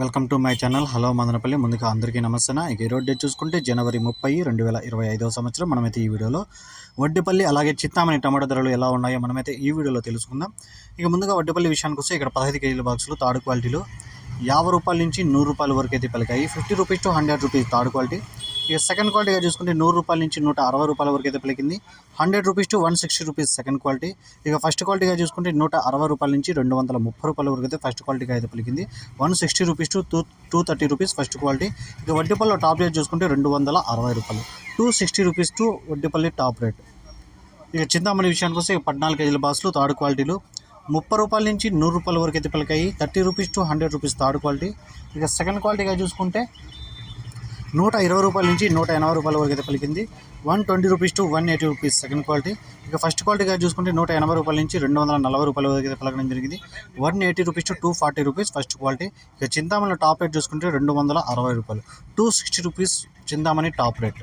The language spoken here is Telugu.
Welcome to my channel. Hello Madanapalle. ముందుగా అందరికీ నమస్తే ఇక ఈ రోడ్ డేట్ చూసుకుంటే జనవరి ముప్పై రెండు వేల ఇరవై ఐదవ సంవత్సరం. మనమైతే ఈ వీడియోలో వడ్డిపల్లి అలాగే చిత్తామణి టమాటా ధరలు ఎలా ఉన్నాయో మనమైతే ఈ వీడియోలో తెలుసుకుందాం. ఇక ముందుగా వడ్డిపల్లి విషయానికి వస్తే ఇక్కడ పదహైదు కేజీల బాక్సులు తాడు క్వాలిటీలు యాభై రూపాయల నుంచి నూరు రూపాయల వరకు అయితే పలికాయి. Fifty rupees to hundred rupees third quality. ఇక సెకండ్ క్వాలిటీగా చూసుకుంటే నూరు రూపాయల నుంచి నూట అరవై రూపాయల వరకు అయితే పలికింది. Hundred rupees to one sixty rupees second quality ఇక ఫస్ట్ క్వాలిటీగా చూసుకుంటే నూట అరవై రూపాయల నుంచి రెండు వందల ముప్పై రూపాయల వరకు అయితే ఫస్ట్ క్వాలిటీగా అయితే పలికింది. One sixty rupees to two two thirty rupees first quality ఇక వడ్డీపల్లిలో టాప్ రేట్ చూసుకుంటే రెండు వందల అరవై రూపాయలు. Two sixty rupees to Vaddipalli top rate ఇక చింతామణి విషయానికి వస్తే పద్నాలుగు కేజీల బాసులు థర్డ్ క్వాలిటీలు ముప్పై రూపాయల నుంచి నూరు రూపాయల వరకు అయితే పలికాయి. Thirty rupees to hundred rupees third quality ఇక సెకండ్ క్వాలిటీగా చూసుకుంటే నూట ఇరవై రూపాయల నుంచి నూట ఎనభై రూపాయల వరకు అయితే పలికింది. One twenty rupees to one eighty rupees second quality. ఇక ఫస్ట్ క్వాలిటీగా చూసుకుంటే నూట ఎనభై రూపాయల నుంచి రెండు వందల నలభై రూపాయల వరకు అయితే పలకడం జరిగింది. One eighty rupees to two forty rupees first quality. ఇక చింతామణి టాప్ రేట్ చూసుకుంటే రెండు వందల అరవై రూపాయలు. Two sixty rupees Chintamani top rate.